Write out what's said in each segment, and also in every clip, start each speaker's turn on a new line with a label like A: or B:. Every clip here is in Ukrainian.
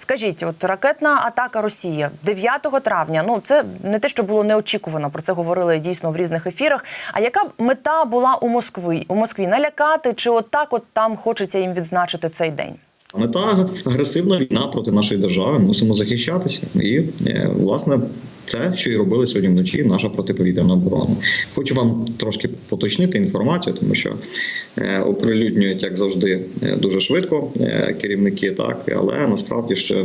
A: Скажіть, от ракетна атака Росії 9 травня. Ну це не те, що було неочікувано. Про це говорили дійсно в різних ефірах. А яка мета була у Москві? У Москві налякати чи от так от там хочеться їм відзначити цей день?
B: Мета агресивна війна проти нашої держави. Мусимо захищатися. І е, власне це, що і робили сьогодні вночі, наша протиповітряна оборона. Хочу вам трошки поточнити інформацію, тому що е, оприлюднюють, як завжди, е, дуже швидко е, керівники, так але насправді ще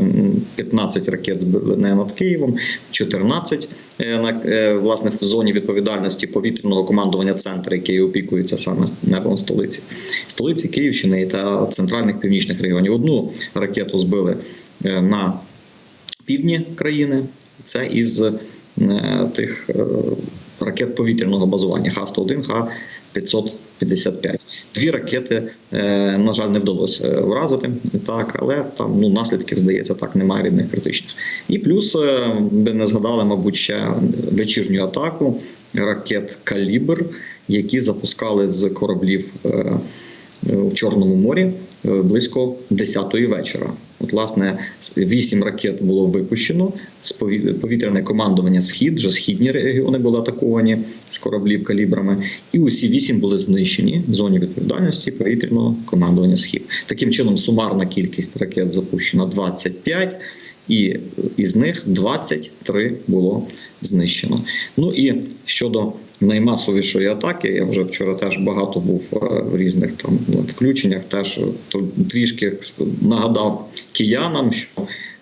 B: 15 ракет збили над Києвом, 14 е, на власне в зоні відповідальності повітряного командування центру, який опікується саме небом столиці, столиці Київщини та центральних північних регіонів. Одну ракету збили на півдні країни. Це із е, тих е, ракет повітряного базування Х-101, Х-555. Дві ракети, е, на жаль, не вдалося вразити, так, але там ну, наслідків, здається, так немає від них критичних. І плюс би не згадали, мабуть, ще вечірню атаку ракет Калібр, які запускали з кораблів. Е, в Чорному морі е, близько 10-ї вечора. От, власне, вісім ракет було випущено з повітряне командування Схід, вже східні регіони були атаковані з кораблів калібрами, і усі вісім були знищені в зоні відповідальності повітряного командування Схід. Таким чином, сумарна кількість ракет запущена 25, і із них 23 було знищено. Ну і щодо наймасовішої атаки, я вже вчора теж багато був е, в різних там включеннях. Теж то трішки нагадав киянам, що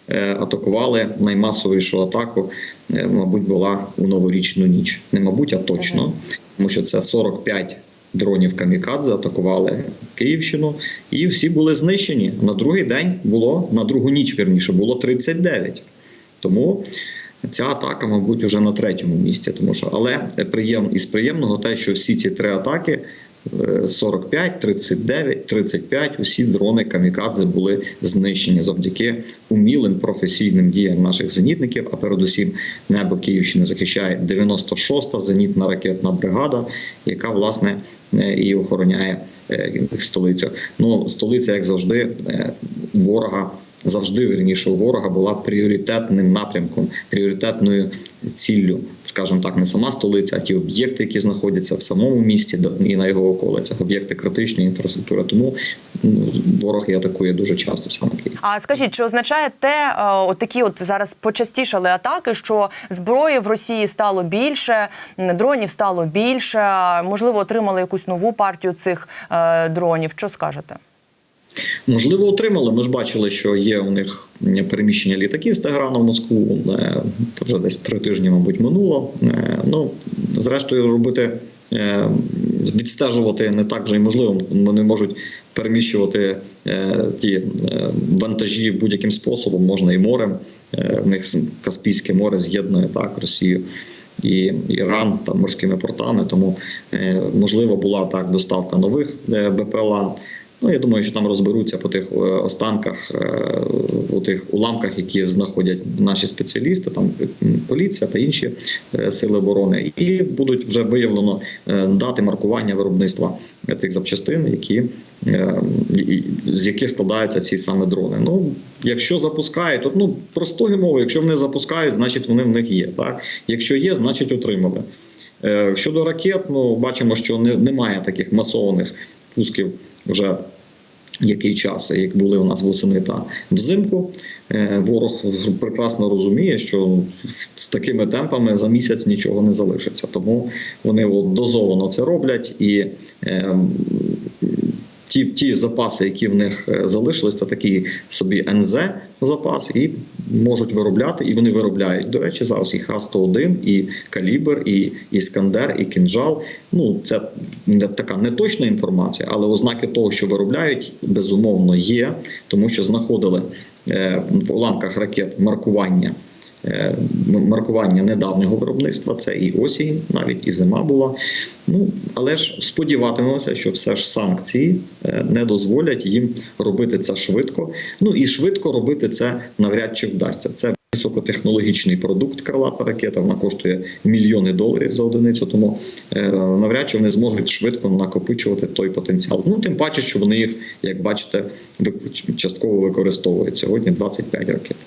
B: е, атакували наймасовішу атаку, е, мабуть, була у новорічну ніч. Не мабуть, а точно, тому що це 45 дронів камікадзе атакували Київщину, і всі були знищені. На другий день було на другу ніч, вірніше, було 39. Тому ця атака, мабуть, вже на третьому місці. Тому що, але приєм із приємного те, що всі ці три атаки. е, 45, 39, 35, усі дрони камікадзе були знищені завдяки умілим професійним діям наших зенітників. А передусім небо Київщини захищає 96-та зенітна ракетна бригада, яка власне е, і охороняє е, столицю. Ну, столиця, як завжди, е, ворога. Завжди вірніше у ворога була пріоритетним напрямком, пріоритетною ціллю, скажімо так, не сама столиця, а ті об'єкти, які знаходяться в самому місті і на його околицях, об'єкти критичної інфраструктури. Тому ну, ворог і атакує дуже часто саме Київ.
A: А скажіть, чи означає те, е, от такі от зараз почастішали атаки, що зброї в Росії стало більше, дронів стало більше, можливо, отримали якусь нову партію цих е, дронів? Що скажете?
B: Можливо, отримали. Ми ж бачили, що є у них переміщення літаків з Теграну в Москву. Е, то Вже десь три тижні, мабуть, минуло. Е, Ну, зрештою, робити е, відстежувати не так вже й можливо. Вони можуть переміщувати е, ті вантажі будь-яким способом, можна і морем. В них Каспійське море з'єднує так Росію. І Іран там морськими портами, тому можливо була так доставка нових БПЛА. Ну, я думаю, що там розберуться по тих е, останках, е, у тих уламках, які знаходять наші спеціалісти, там поліція та інші е, сили оборони, і будуть вже виявлено е, дати маркування виробництва тих запчастин, які е, з яких складаються ці саме дрони. Ну, якщо запускають, то ну простою мовою, якщо вони запускають, значить вони в них є. Так, якщо є, значить отримали. Е, Щодо ракет, ну бачимо, що не, немає таких масованих пусків вже який час, як були у нас восени та взимку. Е, Ворог прекрасно розуміє, що з такими темпами за місяць нічого не залишиться. Тому вони дозовано це роблять і. Ті, ті запаси, які в них е, залишились, це такий собі НЗ запас, і можуть виробляти, і вони виробляють. До речі, зараз і Х-101, і Калібр, і Іскандер, і Кінжал. Ну це не така неточна інформація, але ознаки того, що виробляють, безумовно є, тому що знаходили е, в уламках ракет маркування. Е, Маркування недавнього виробництва, це і осінь, навіть і зима була. Ну але ж сподіватимемося, що все ж санкції е, не дозволять їм робити це швидко. Ну і швидко робити це навряд чи вдасться. Це високотехнологічний продукт крилата ракета. Вона коштує мільйони доларів за одиницю. Тому е, навряд чи вони зможуть швидко накопичувати той потенціал. Ну тим паче, що вони їх, як бачите, частково використовують сьогодні 25 ракет.